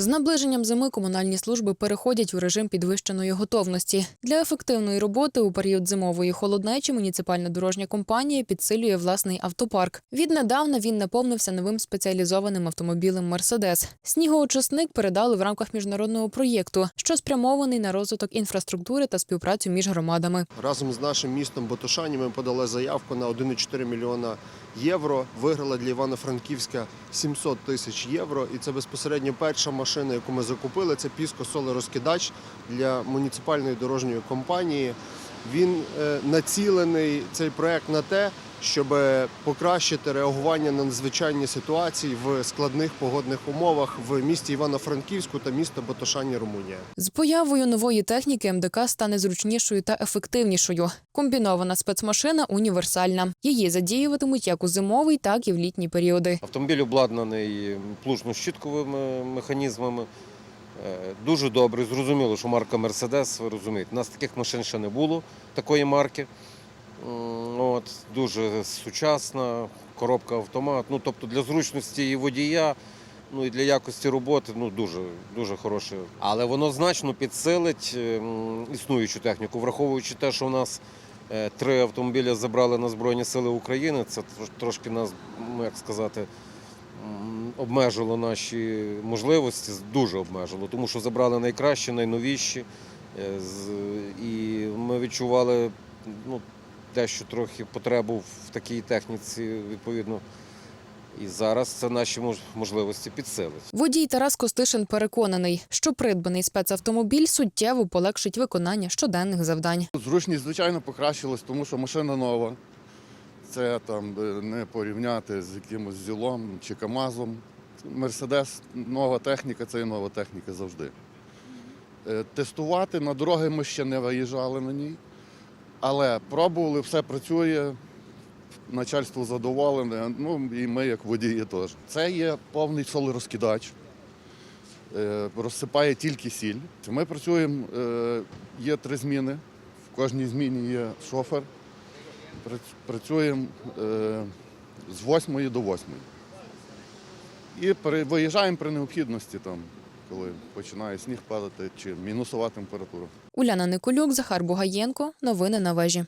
З наближенням зими комунальні служби переходять у режим підвищеної готовності. Для ефективної роботи у період зимової холоднечі муніципальна дорожня компанія підсилює власний автопарк. Віднедавна він наповнився новим спеціалізованим автомобілем Мерседес. Снігоочисник передали в рамках міжнародного проєкту, що спрямований на розвиток інфраструктури та співпрацю між громадами. Разом з нашим містом Ботошані ми подали заявку на 1,4 мільйона євро. Виграла для Івано-Франківська 700 тисяч євро. І це безпосередньо перша машина, яку ми закупили. Це піско солерозкидач для муніципальної дорожньої компанії. Він е, націлений цей проект на те, щоб покращити реагування на надзвичайні ситуації в складних погодних умовах в місті Івано-Франківську та місто Ботошані, Румунія. З появою нової техніки МДК стане зручнішою та ефективнішою. Комбінована спецмашина універсальна. Її задіюватимуть як у зимовий, так і в літні періоди. Автомобіль обладнаний плужно-щітковими механізмами. Е, Дуже добре, зрозуміло, що марка Mercedes, ви розумієте. У нас таких машин ще не було, такої марки. От, дуже сучасна, коробка автомат. Ну, тобто для зручності і водія, ну і для якості роботи ну, дуже, дуже хороше. Але воно значно підсилить ем, існуючу техніку, враховуючи те, що у нас е, три автомобілі забрали на Збройні Сили України. Це трошки нас, ну як сказати, обмежило наші можливості, дуже обмежило, тому що забрали найкращі, найновіші. Е, І ми відчували ну, дещо трохи потребу в такій техніці, відповідно. І зараз це наші мож- можливості підсилить. Водій Тарас Костишин переконаний, що придбаний спецавтомобіль суттєво полегшить виконання щоденних завдань. Зручність, звичайно, покращилась, тому що машина нова. Це там е, не порівняти з якимось зілом чи КАМАЗом. Мерседес, нова техніка, це і нова техніка завжди. Е, Тестувати на дороги ми ще не виїжджали на ній, але пробували, все працює, начальство задоволене, ну і ми як водії теж. Це є повний солерозкидач. Е, розсипає тільки сіль. Ми працюємо, є три зміни. В кожній зміні є шофер. Прац- Працюємо е, з 8 до 8. І виїжджаємо при необхідності, там, коли починає сніг падати чи мінусова температура. Уляна Николюк, Захар Бугаєнко. Новини на вежі.